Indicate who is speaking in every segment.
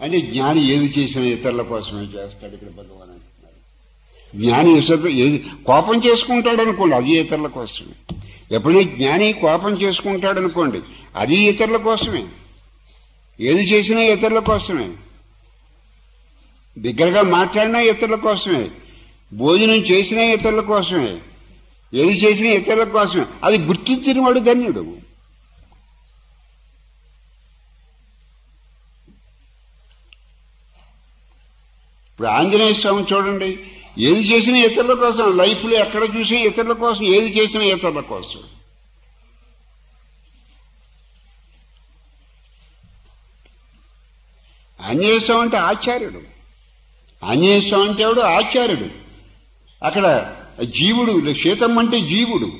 Speaker 1: అంటే జ్ఞాని ఏది చేసినా ఇతరుల కోసమే చేస్తాడు ఇక్కడ భగవాన్ అంటున్నారు. జ్ఞాని ఏది కోపం చేసుకుంటాడు అనుకోండి అది ఇతరుల కోసమే. ఎప్పుడైనా జ్ఞాని కోపం చేసుకుంటాడు అనుకోండి అది ఇతరుల కోసమే. ఏది చేసినా ఇతరుల కోసమే. దగ్గరగా మాట్లాడినా ఇతరుల కోసమే. భోజనం చేసినా ఇతరుల కోసమే. ఏది చేసినా ఇతరుల కోసమే. అది గుర్తించిన వాడు ధన్యుడు. ఇప్పుడు ఆంజనేయ స్వామి చూడండి ఏది చేసినా ఇతరుల కోసం లైఫ్లో ఎక్కడ చూసినా ఇతరుల కోసం ఏది చేసినా ఇతరుల కోసం. ఆంజనేయ స్వామి అంటే ఆచార్యుడు. ఆంజనేయ స్వామి అంటే ఎవడు? ఆచార్యుడు. అక్కడ జీవుడు సీతమ్మ అంటే జీవుడు.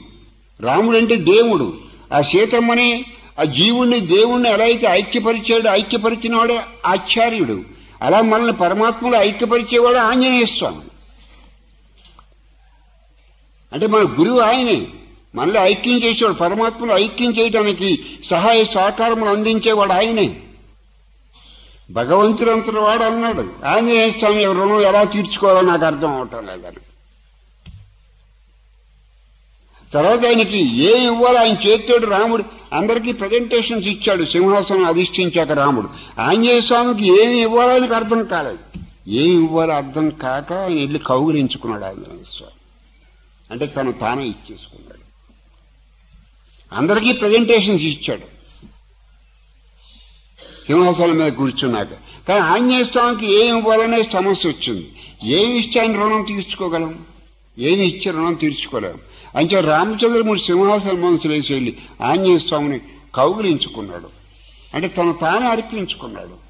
Speaker 1: రాముడు అంటే దేవుడు. ఆ సీతమ్మని ఆ జీవుణ్ణి దేవుణ్ణి ఎలా అయితే ఐక్యపరిచాడు ఐక్యపరిచిన వాడే ఆచార్యుడు. అలా మనల్ని పరమాత్మలో ఐక్యపరిచేవాడు ఆంజనేయ స్వామి. అంటే మన గురువు ఆయనే. మనల్ని ఐక్యం చేసేవాడు పరమాత్మను ఐక్యం చేయడానికి సహాయ సహకారములు అందించేవాడు ఆయనే. భగవంతుడంతటి వాడు అన్నాడు ఆంజనేయ స్వామి రుణం ఎలా తీర్చుకోవాలో నాకు అర్థం అవటం లేదని. తర్వాత ఆయనకి ఏం ఇవ్వాలో ఆయన చేతితోటి రాముడు అందరికీ ప్రజెంటేషన్స్ ఇచ్చాడు సింహాసనం అధిష్ఠించాక రాముడు. ఆంజనేయ స్వామికి ఏమి ఇవ్వాలో ఆయనకు అర్థం కాలేదు. ఏమి ఇవ్వాలో అర్థం కాక ఆయన వెళ్ళి కౌగులించుకున్నాడు ఆంజనేయ స్వామి. అంటే తను తానే ఇచ్చేసుకున్నాడు. అందరికీ ప్రజెంటేషన్స్ ఇచ్చాడు. సింహాసనం మీద కూర్చున్నాక. కానీ ఆంజనేయ స్వామికి ఏమి ఇవ్వాలనే సమస్య వచ్చింది. ఏమి ఇచ్చి ఆయన రుణం తీర్చుకోగలం? ఏది ఇచ్చి రుణం తీర్చుకోలేము అంచే రామచంద్రమూర్తి సింహాసనం మనసులేసి వెళ్ళి ఆంజనేయ స్వామిని కౌగిలించుకున్నాడు. అంటే తను తానే అర్పించుకున్నాడు.